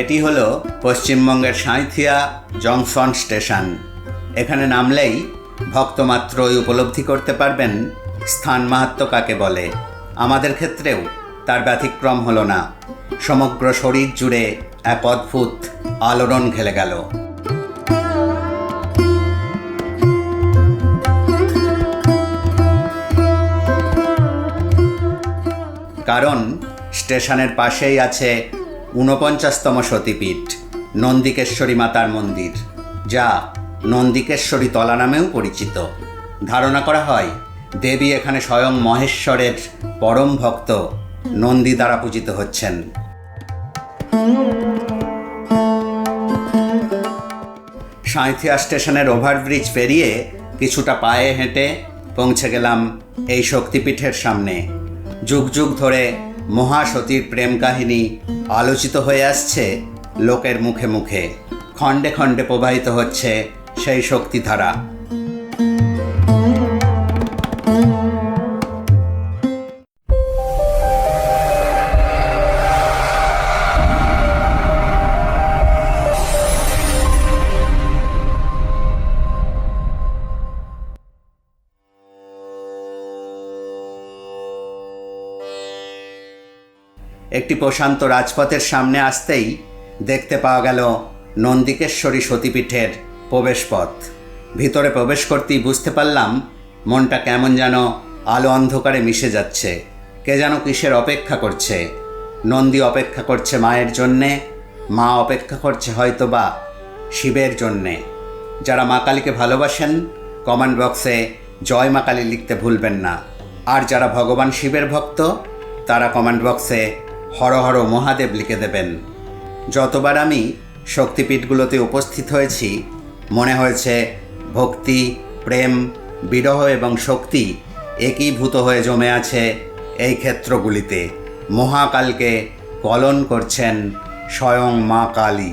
এটি হলো পশ্চিমবঙ্গের সাঁইথিয়া জংশন স্টেশন। এখানে নামলেই ভক্তমাত্রই উপলব্ধি করতে পারবেন স্থান মাহাত্ম কাকে বলে। আমাদের ক্ষেত্রেও তার ব্যতিক্রম হলো না। সমগ্র শরীর জুড়ে এক অদ্ভুত আলোড়ন খেলে গেল। কারণ স্টেশনের পাশেই আছে ঊনপঞ্চাশতম সতীপীঠ, নন্দিকেশ্বরী মাতার মন্দির, যা নন্দিকেশ্বরী তলা নামেও পরিচিত। ধারণা করা হয়, দেবী এখানে স্বয়ং মহেশ্বরের পরম ভক্ত নন্দী দ্বারা পূজিত হচ্ছেন। সাঁইথিয়া স্টেশনের ওভারব্রিজ পেরিয়ে কিছুটা পায়ে হেঁটে পৌঁছে গেলাম এই শক্তিপীঠের সামনে। যুগ যুগ ধরে মহাসতীর প্রেম কাহিনী আলোচিত হয়ে আসছে লোকের মুখে মুখে। খণ্ডে খণ্ডে প্রবাহিত হচ্ছে সেই শক্তিধারা। একটি প্রশান্ত রাজপথের সামনে আসতেই দেখতে পাওয়া গেল নন্দিকেশ্বরী সতীপীঠের প্রবেশপথ। ভিতরে প্রবেশ করতেই বুঝতে পারলাম মনটা কেমন যেন আলো অন্ধকারে মিশে যাচ্ছে। কে যেন কিসের অপেক্ষা করছে। নন্দী অপেক্ষা করছে মায়ের জন্যে, মা অপেক্ষা করছে হয়তো বা শিবের জন্যে। যারা মা কালীকে ভালোবাসেন, কমেন্ট বক্সে জয় মা কালী লিখতে ভুলবেন না। আর যারা ভগবান শিবের ভক্ত, তারা কমেন্ট বক্সে হর হর মহাদেব লিখে দেবেন। যতবার আমি শক্তিপীঠগুলোতে উপস্থিত হয়েছি, মনে হয়েছে ভক্তি, প্রেম, বিরহ এবং শক্তি একীভূত হয়ে জমে আছে এই ক্ষেত্রগুলিতে। মহাকালকে কলন করছেন স্বয়ং মা কালী।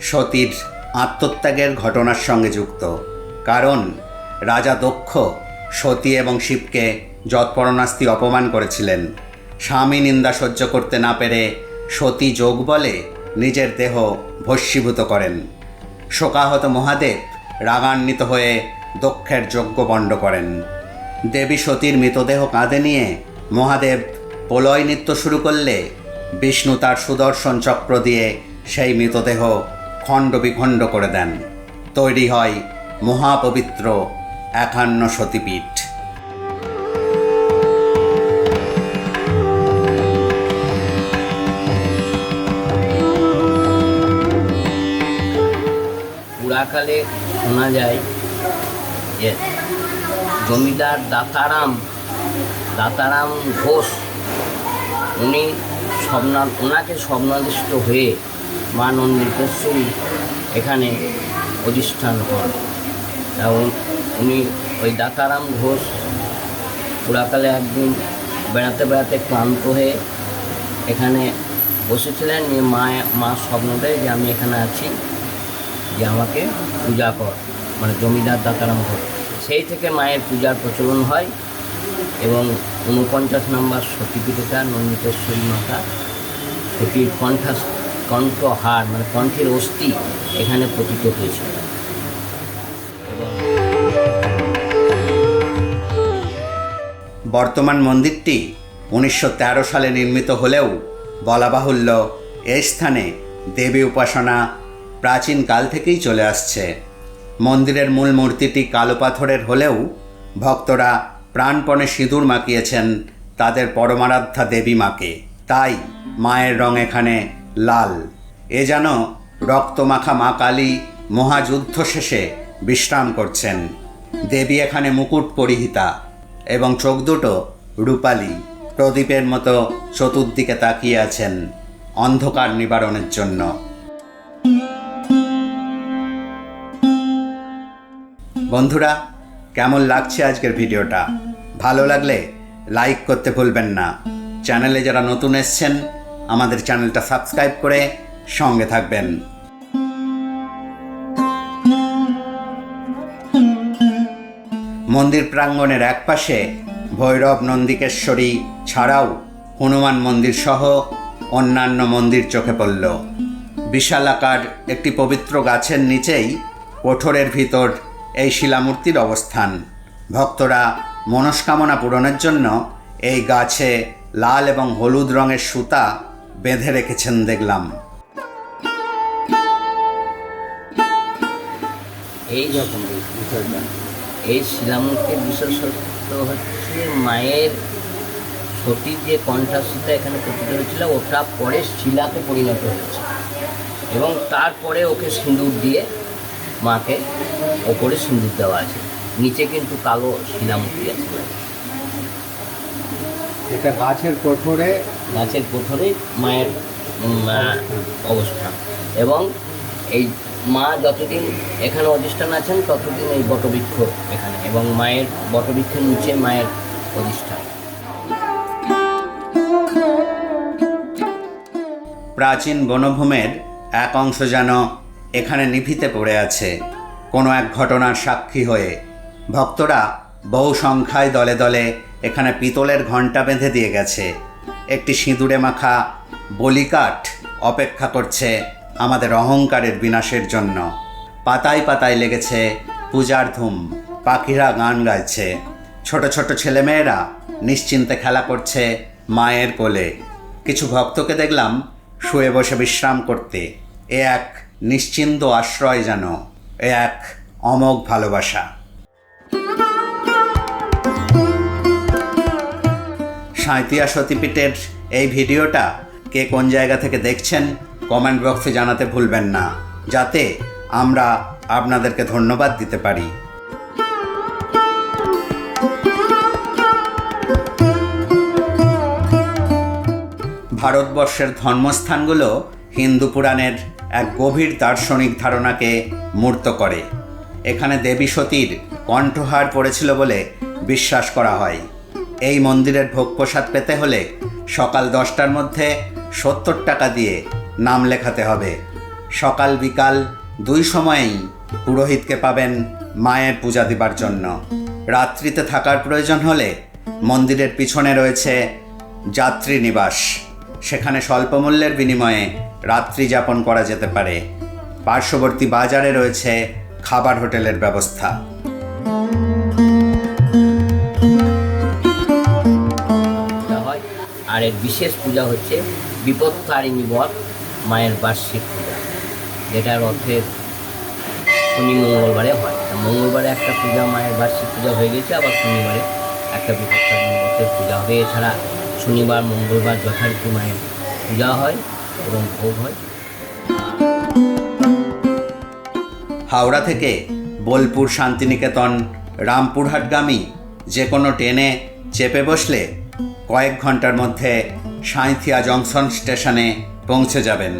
সতীর আত্মত্যাগের ঘটনার সঙ্গে যুক্ত। কারণ রাজা দক্ষ সতী এবং শিবকে যৎপরণাস্তি অপমান করেছিলেন। স্বামী নিন্দা সহ্য করতে না পেরে সতী যোগ বলে নিজের দেহ ভস্মীভূত করেন। শোকাহত মহাদেব রাগান্বিত হয়ে দক্ষের যজ্ঞ বণ্ড করেন। দেবী সতীর মৃতদেহ কাঁধে নিয়ে মহাদেব প্রলয় নৃত্য শুরু করলে বিষ্ণু তার সুদর্শন চক্র দিয়ে সেই মৃতদেহ খণ্ড বিখণ্ড করে দেন। তৈরি হয় মহাপবিত্র একান্ন সতীপীঠ। পুরাকালে শোনা যায় যে জমিদার দাতারাম দাতারাম ঘোষ, উনি স্বপ্না ওনাকে স্বপ্নাদিষ্ট হয়ে মা নন্দীর নন্দিকেশ্বরী এখানে অধিষ্ঠান হন। এবং উনি ওই দাতারাম ঘোষ পুরাকালে একদিন বেড়াতে বেড়াতে ক্লান্ত হয়ে এখানে বসেছিলেন। নিয়ে মা মা স্বপ্ন দেয় যে আমি এখানে আছি, যে আমাকে পূজা কর মানে জমিদার দাতারাম ঘোষ। সেই থেকে মায়ের পূজার প্রচলন হয় এবং ঊনপঞ্চাশ নম্বর সতীপীঠিকা নন্দিতেশ্বরী মাতা সতীর কণ্ঠা কণ্ঠহার মানে কণ্ঠের অস্থি এখানে পতিত হয়েছিল বর্তমান মন্দিরটি উনিশশো তেরো সালে নির্মিত হলেও বলা বাহুল্য এই স্থানে দেবী উপাসনা প্রাচীন কাল থেকেই চলে আসছে। মন্দিরের মূল মূর্তিটি কালো পাথরের হলেও ভক্তরা প্রাণপণে সিঁদুর মাখিয়েছেন তাদের পরমারাধ্যা দেবী মাকে। তাই মায়ের রং এখানে লাল। এ যেন রক্তমাখা মা কালী মহাযুদ্ধ শেষে বিশ্রাম করছেন। দেবী এখানে মুকুট পরিহিতা এবং চোখ দুটো রূপালি। প্রদীপের মতো চতুর্দিকে তাকিয়ে আছেন অন্ধকার নিবারণের জন্য। বন্ধুরা, কেমন লাগছে আজকের ভিডিওটা? ভালো লাগলে লাইক করতে ভুলবেন না। চ্যানেলে যারা নতুন এসছেন আমাদের চ্যানেলটা সাবস্ক্রাইব করে সঙ্গে থাকবেন। মন্দির প্রাঙ্গণের একপাশে ভৈরব নন্দিকেশ্বরী ছাড়াও হনুমান মন্দির সহ অন্যান্য মন্দির চোখে পড়ল। বিশালাকার একটি পবিত্র গাছের নিচেই কোঠরের ভিতর এই শিলামূর্তির অবস্থান। ভক্তরা মনস্কামনা পূরণের জন্য এই গাছে লাল এবং হলুদ রঙের সুতা বেঁধে রেখেছেন দেখলাম। এই রকম এই বিষয়টা এই শিলামূর্তির বিশেষত্ব হচ্ছে মায়ের সতীর যে কণ্ঠাসিতা এখানে পতিত হয়েছিল ওটা পরে শিলাতে পরিণত হয়েছে। এবং তারপরে ওকে সিঁদুর দিয়ে মাকে ওপরে সিঁদুর দেওয়া আছে। নিচে কিন্তু কালো শিলামূর্তি আছে। এটা গাছের কোঠরে গাছের কোঠরে মায়ের অবস্থান এবং এই মা যতদিন এখানে অধিষ্ঠান আছেন, ততদিন এই বটবৃক্ষ এখানে। এবং মায়ের, বটবৃক্ষের নিচে মায়ের অধিষ্ঠান। প্রাচীন বনভূমের এক অংশ যেন এখানে নিভিতে পড়ে আছে। কোনো এক ঘটনার সাক্ষী হয়ে ভক্তরা বহু সংখ্যায় দলে দলে এখানে পিতলের ঘণ্টা বেঁধে দিয়ে গেছে। একটি সিঁদুরে মাখা বলিকাঠ অপেক্ষা করছে আমাদের অহংকারের বিনাশের জন্য। পাতায় পাতায় লেগেছে পূজার ধুম, পাখিরা গান গাইছে। ছোট ছোট ছেলেমেয়েরা নিশ্চিন্তে খেলা করছে মায়ের কোলে। কিছু ভক্তকে দেখলাম শুয়ে বসে বিশ্রাম করতে। এ এক নিশ্চিন্ত আশ্রয় যেন, এ এক অমোঘ ভালোবাসা। সাঁইতিয়া সতীপীঠের এই ভিডিওটা কে কোন জায়গা থেকে দেখছেন কমেন্ট বক্সে জানাতে ভুলবেন না, যাতে আমরা আপনাদেরকে ধন্যবাদ দিতে পারি। ভারতবর্ষের ধর্মস্থানগুলো হিন্দু পুরাণের এক গভীর দার্শনিক ধারণাকে মূর্ত করে। এখানে দেবী সতীর কণ্ঠহার পড়েছিল বলে বিশ্বাস করা হয়। এই মন্দিরের ভোগ প্রসাদ পেতে হলে সকাল দশটার মধ্যে সত্তর টাকা দিয়ে নাম লেখাতে হবে। সকাল বিকাল দুই সময়েই পুরোহিতকে পাবেন মায়ের পূজা দিবার জন্য। রাত্রিতে থাকার প্রয়োজন হলে মন্দিরের পিছনে রয়েছে যাত্রী নিবাস। সেখানে স্বল্প মূল্যের বিনিময়ে রাত্রি যাপন করা যেতে পারে। পার্শ্ববর্তী বাজারে রয়েছে খাবার হোটেলের ব্যবস্থা। আর এর বিশেষ পূজা হচ্ছে বিপত্তারিণী বধ, মায়ের বার্ষিক পূজা। যেটার অর্থে শনি মঙ্গলবারে হয়। মঙ্গলবারে একটা পূজা, মায়ের বার্ষিক পূজা হয়ে গেছে, আবার শনিবারে একটা বিপত্তারিণী বধের পূজা হবে। এছাড়া শনিবার, মঙ্গলবার যথারীতি মায়ের পূজা হয় এবং ভোগ হয়। হাওড়া থেকে বোলপুর শান্তিনিকেতন, রামপুরহাটগামী যে কোনো ট্রেনে চেপে বসলে কয়েক ঘণ্টার মধ্যে সাঁইথিয়া জংশন স্টেশনে পৌঁছে যাবেন।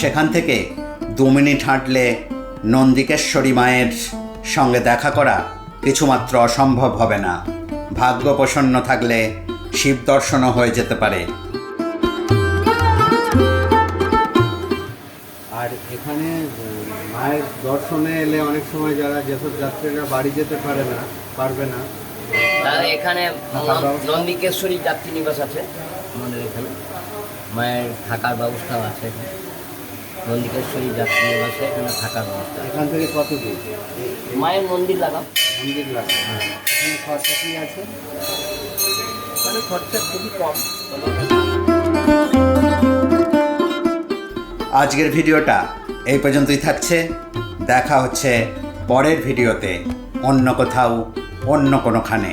সেখান থেকে দু মিনিট হাঁটলে নন্দিকেশ্বরী মায়ের সঙ্গে দেখা করা কিছুমাত্র অসম্ভব হবে না। ভাগ্য প্রসন্ন থাকলে শিব দর্শনও হয়ে যেতে পারে। আর এখানে মায়ের দর্শনে এলে অনেক সময় যারা যেসব যাত্রীরা বাড়ি যেতে পারে না, পারবে না তাহলে এখানে নন্দিকেশ্বরী যাত্রী নিবাস আছে আমাদের এখানে। মায়ের থাকার ব্যবস্থাও আছে নন্দিকেশ্বরী যাত্রী নিবাসে এখানে থাকার ব্যবস্থা এখান থেকে কত দূর? মায়ের মন্দির লাগাম মন্দির লাগে এখানে খরচা কি আছে? মানে খরচা খুবই কম। আজকের ভিডিওটা এই পর্যন্তই থাকছে। দেখা হচ্ছে পরের ভিডিওতে। অন্য কোথাও অন্য কোনোখানে।